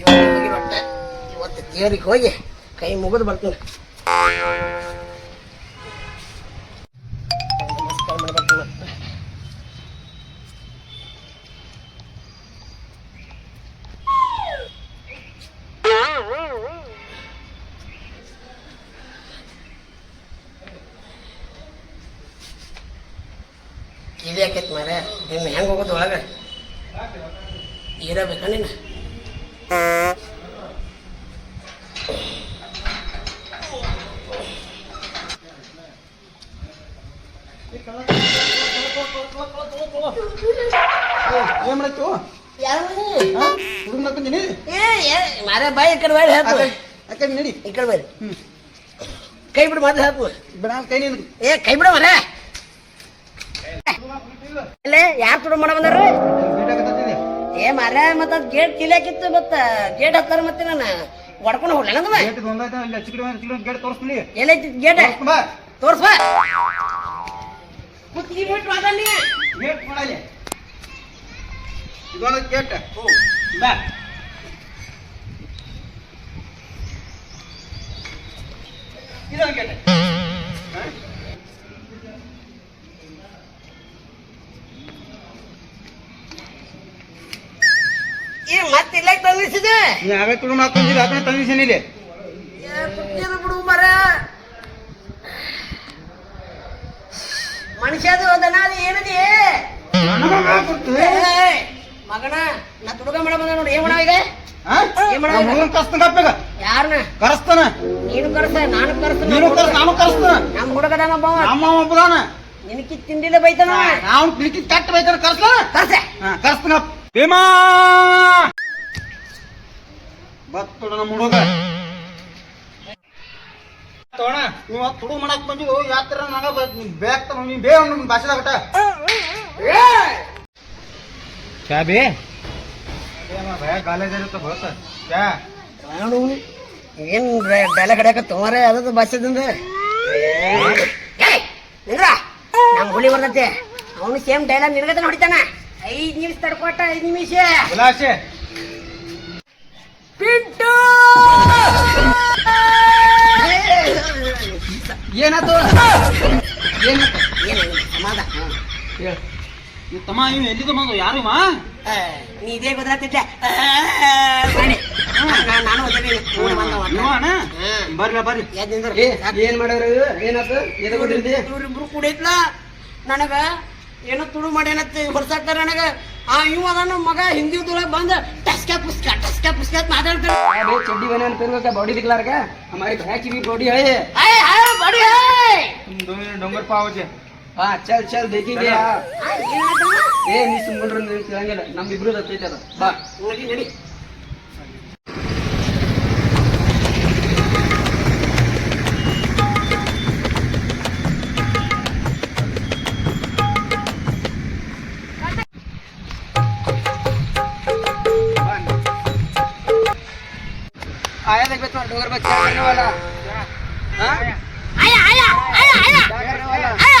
ಇವತ್ತು ಹೋಗಿ ಒಟ್ಟ ಇವತ್ತು ತೇರಿಗೆ ಹೋಗಿ ಕೈ ಮುಗಿದು ಬರ್ತೀನಿ. ನಮಸ್ಕಾರ ಮಾಡ್ಬೇಕು ಮತ್ತೆ. ಕಿವಿ ಆಕೈತಿ ಮಾರ ಇನ್ನು ಹೆಂಗೆ ಹೋಗೋದು ಒಳಗೆ? ಇರಬೇಕಾ ನೀನು ಏನ್ ಮಾಡತ್ತು ಯಾರು ಹುಡುಗ ಮಾರ ಬಾಯಿ ಈ ಕಡೆ ಹಾಕು. ಅಕ್ಕ ನಡಿ. ಈ ಕಡೆ ಹ್ಮ್. ಕೈ ಬಿಡು ಮೊದಲು ಹಾಕು. ಬಿಡ ಕೈ ನೀನು ಏ ಕೈ ಬಿಡ ಮರ ಅಲ್ಲೇ ಯಾರು ತುಡು ಮಾಡ ಬಂದಾರು ಏ ಮಾರ ಮತ್ತ ಅದ್ ಗೇಟ್ ಕಿಲಾಕಿತ್ತು ಮತ್ತ ಗೇಟ್ ಹತ್ತಾರ ಮತ್ತೆ ನಾನು. ಹೊಡ್ಕೊಂಡು ಹೋಗ್ಲ ನಂದ ಗೇಟ್ ಒಂದಾಯ್ತ ಇಲ್ಲ ಗೇಟ್ ತೋರಿಸ್ತೀನಿ. ಎಲ್ಲೈತಿ ಗೇಟ್ ಬಾ. ಬಿಟ್ಟು ಮಾತಾಡಿ ಗೇಟ್ ಇದೊಂದು ಗೇಟ್ ಬಾ. ಇದೊಂದು ಗೇಟ್ ಇಲ್ಲ ತಂದಿಸಿದೆ ನೀ ಆಗೇ ಅದನ್ನ ಇಲ್ಲಿ ಕುತ್ತಿಗೆ ಬಿಡು ಮರ. ಮನುಷ್ಯದು ಅದನ್ನ ಅದು ಏನದಿ? ಮಗನ ನಾ ತುಡುಗ ಮಾಡ ಬಂದ ನೋಡಿ ಏನ್ ಮಾಡವ ಈಗ. ಕರ್ಸ್ತಾನ ಕರೆಸ್ತಾನ. ನೀನು ಕರ್ಸ ನಾನು ಕರ್ಸ ನೀನು ಕರ್ಸ್ ನಾನು ಕರೆಸ್ತಾನ. ನಮ್ಮ ಹುಡುಗದಾನ ನಮ್ಮ ಒಬ್ಬದಾನ. ನಿನಕಿ ಬೈತಾನ ನಾವು ಪಿಲಿಕಿ ಕಟ್ಟ ಬೈತಾನ ಕರ್ಸ್ತಾನ. ಕರ್ಸೆ. ಕರ್ಸ್ತಾನ ಭೀಮಾ! ಬತ್ತುಡ ನಮ್ಮ ಹುಡುಗ. ತೋಣ ನೀವು ತುಡು ಮಾಡಕ್ ಬಂದಿವು ಯಾತ್ರ ನಾಗ ಬೇಕ್ ತಗೊಂಡು ನೀ ಬೇ ನಮ್ಮ ಭಾಷೆದಾಗ ಕ್ಯಾ ಬೇ? ಭಯ ಕಾಲೇಜ್ ಇರುತ್ತೆ ಬಸ್ ಕ್ಯಾ? ಏನು ಏನ್ ಡೈಲಾಗ್ ಕಡೆಯಕ ತೋರೆ ಅದದು ಬಸ್ಸದಿಂದ ನಿಂದ್ರ? ನಮ್ ಹುಲಿ ಬರ್ತೈತೆ ಅವನು ಸೇಮ್ ಡೈಲಾಗ್ ನಿರ್ಗತ ಹೊಡಿತಾನ ಐದ್ ನಿಮಿಷ ತಡ್ಕೊಟ್ಟ ಐದ್ ನಿಮಿಷ. ವಿಲಾಸೆ ಪಿಂಟು! ಏನಾತು ಏನು ಹೇಳ ತಮ್ಮ ಇವ್ ಎಲ್ಲಿದ್ದು ಬಂದು ಯಾರು ಇವ? ನೀದೇ ನೀ ಇದೇ ಗೊತ್ತಾಗ್ತಿದ್ದೆ ನಾನು ಇವನ ಎದ್ದ್ ನಿಂದ್ರು. ಏನ್ ಮಾಡ್ಯಾರ ಏನಾತು ಎದ ಕೊಟ್ಟಿರ್ತಿ ಇವ್ರಿಬ್ರು ಕುಡಿತ್ಲ ನನಗ ಏನೋ ತುಳು ಮಾಡ್ಯಾನತ್ತ ಹೊರ್ಸಾಕ್ತಾರ ನನಗ. ಆ ಇವ ಅದಾನ ಮಗ ಹಿಂದಿ ತುಳಗ್ ಬಂದ ಟಸ್ಕ ಪುಸ್ಕ ಟಸ್ಕ ಪುಸ್ಕ ಅಂತ ಮಾತಾಡ್ತಾರ अबे चड्डी बनाने फिर क्या बॉडी दिखला रखा है हमारी भैया की भी बॉडी है ಹಾಯ್ ಹಾಯ್ ಬಡಿ ಹಾಯ್ डोंगर पाव छे हाँ चल चल देखेंगे ಹಾಯ್, ಏನ್ ಹೇಳ್ತಾನ? ಏ ನೀ ಸುಮ್ಕೊಂಡ್ರೆ ನೀನ್ ಕೇಳಂಗಿಲ್ಲ ನಮ್ ಇಬ್ರು ಹತ್ತೈತೆ ಅದ ಬಾ ನಡಿ ನಡಿ आया देख बेटा डोगर बच्चा करने वाला। हाँ? आया आया आया आया। करने वाला? आया।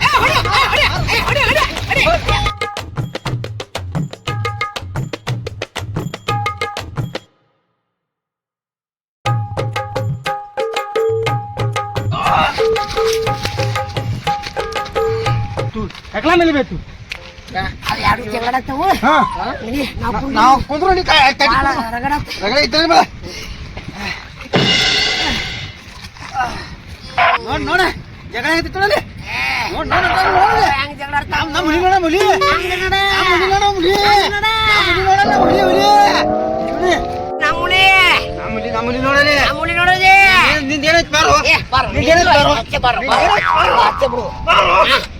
ए हड़े हड़े हड़े हड़े हड़े तू अगला मिल बे तू? हाँ ಹಾ. ನಾವು ಕುಂದ್ರು. ನೀ ರಗಡಾತ್. ರಗಳೆ ಇದ್ದರೆ ಬಾ. ನೋಡ್ ನೋಡ. ಜಗಳ ಐತಿ ತೊಳಲಿ ಏ, ನೋಡ್ ನೋಡ್ ನೋಡ್ ಹೆಂಗ್ ಜಗಳಾಡ್ತಾವ್? ನಮ್ಮ ಹುಲಿ ನೋಡ ಹುಲಿ. ನಡ. ಹುಲಿ ನೋಡ ಹುಲಿ. ಹಂಗ್ ನಡ. ಹುಲಿ ಹುಲಿ ಹುಲಿ. ಹುಲಿ. ನಮ್ಮ ಹುಲಿ. ನಮ್ಮ ಹುಲಿ ನಮ್ಮ ಹುಲಿ ನೋಡಲಿ. ನಮ್ಮ ಹುಲಿ ನೋಡೋದೇ ನಿಂದ ಏನೈತಿ ಬಾರೋ. ಏ, ಬಾರೋ, ನಿಂದ ನೀನು ಏನೈತಿ ಬಾರೋ. ಆಚೆ ಬಾರೋ, ಬಾರೋ. ಬಿಡು. ए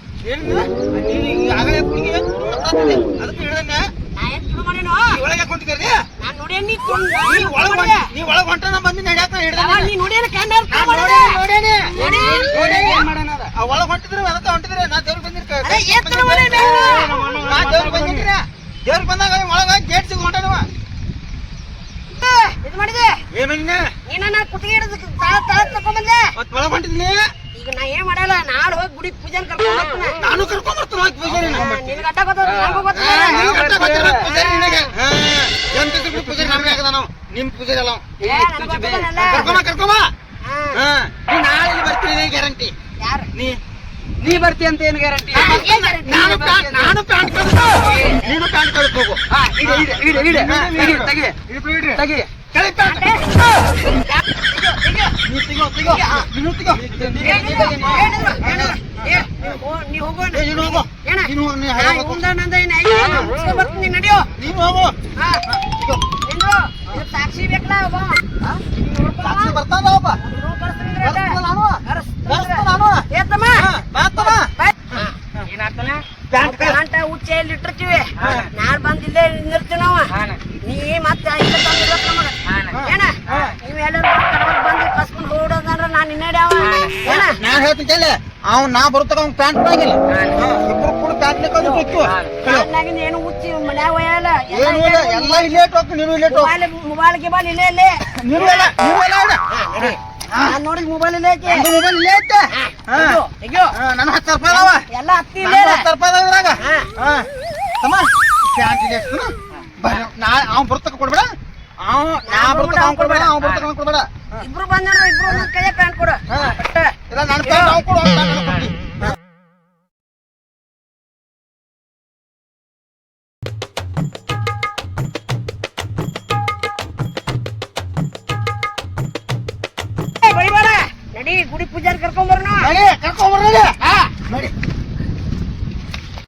ಒಳಗ್ ಹೊಂಟಿದ್ರೆ ಅದಕ್ಕ ಹೊಂಟಿದ್ರೆ ನಾ ದೇವ್ರಿಗೆ ಬಂದಿರ್ಕ ಏನ್? ನಾ ದೇವ್ರಿಗೆ ಬಂದಿನ್ರಿ ದೇವ್ರಿಗೆ ಬಂದಾಗ ಒಳಗ ಗೇಟ್ ಸಿಗ ಇದು ಮಾಡಿದೆ? ಏನಿನ್ನ ನೀನ ಕುತ್ತಿಗೆ ಹಿಡಿದು ತಾಳ ತಾಳ ಒಳಗ್ ಹೊಂಟಿದ್ನಿ. ಈಗ ನಾ ಏನ್ ಮಾಡಲ್ಲ ನಾಳೆ ಹೋಗಿ ಗುಡಿ ಪೂಜೆ ನಾನು ಹೋಗಿ ಪೂಜಾರಿ ಪೂಜಾರಿ ನಮ್ಗೆ ಆಗದ ನಾವು. ನಿಮ್ ಪೂಜಾರಿ ಅಲ್ಲ. ಕರ್ಕೊಂಬ ಕರ್ಕೊಂಬ ನಾಳೆ ಇಲ್ಲಿ ಬರ್ತೀನಿ ಗ್ಯಾರಂಟಿ. ಯಾರು? ನೀ. ನೀ ಬರ್ತಿ ಅಂತ ಏನ್ ಗ್ಯಾರಂಟಿ? ನಾನು ನಾನು ಪ್ಯಾಂಟ್ ನೀನು ಪ್ಯಾಂಟ್ ಇಡು ತೆಗಿ ತೆಗಿ. ತೆಗಿ. ಸಾಕ್ಷಿ ಬೇಕಲ್ಲ ಬರ್ತಾನ ಅಂದ್ರೆ ಕರ್ಸ್ತಾನ ನಾನು ಕರ್ಸ್ತೀನಿ ಕರ್ಸ್ತಾನ ಅಂದ್ರೆ. ನಾನು ಏನ? ಹಾ, ಹೇಳ್ತೀನಿ ಕೇಳಿ. ಅವ್ನ್ ನಾ ಬರುತ್ತಾಗ ಅವ್ನ್ ಪ್ಯಾಂಟ್ ಕೊಡಂಗಿಲ್ಲ ಇಬ್ರು ಕೂಡ ಪ್ಯಾಂಟ್ ನಾಗಿಂದ ಏನು ಉಚ್ಚಿ ಮನ್ಯಾಗ ಒಯ್ಯಲ್ಲ ಎಲ್ಲ ಏನು ಇಲ್ಲ ಎಲ್ಲ ಇಲ್ಲೇ ಟೋಕ್ ನೀನು ಇಲ್ಲೇ ಮೊಬೈಲ್ ಮೊಬೈಲ್ ಗಿಬೈಲ್ ಇಲ್ಲೇ. ಇಲ್ಲೇ ಎಲ್ಲ ಇಲ್ಲ ನಾನ್ ನೋಡಿದ್ ಮೊಬೈಲ್ ಇಲ್ಲೇ ಐತಿ. ಮೊಬೈಲ್ ಇಲ್ಲೇ ಐತೆ. ನನ್ನ ಹತ್ತು ರೂಪಾಯಿ ಅದಾವ. ಎಲ್ಲ ಹತ್ತಿ ಇಲ್ಲೇ. ಹತ್ತು ರೂಪಾಯಿ ಅದಾವ ಇದ್ರಾಗ. ಹಾ. ಹಾ. ತಮ್ಮ ಪ್ಯಾಂಟ್ ಇದೆ ನಾ ಅವ್ನ್ ಬರ್ತಕ ಕೊಡ್ಬೇಡ? ಅವ್ ನಾ ಬರ್ತಕ ಅವ್ನ್ ಕೊಡ್ಬೇಡ ಅವ್ನ್ ಬರ್ತಕ ಅವ್ನ್ ಕೊಡ್ಬೇಡ. ಇಬ್ರು ಬಂದ್ರ ಇಬ್ರು ಕೈಯ ಪ್ಯಾಂಟ್ ಕೊಡು. ಇಲ್ಲ ನನ್ನ ಕೈ ನಾವು ಕೊಡು ಪ್ಯಾಂಟ್ ನನಗ್ ಕೊಡ್ತಿ. ನಡಿ ಗುಡಿ ಪೂಜಾರಿ ಕರ್ಕೊಂಡ್ ಬರೋಣ ನಡಿ ಕರ್ಕೊಂಡ್. ಹಾ ನಡಿ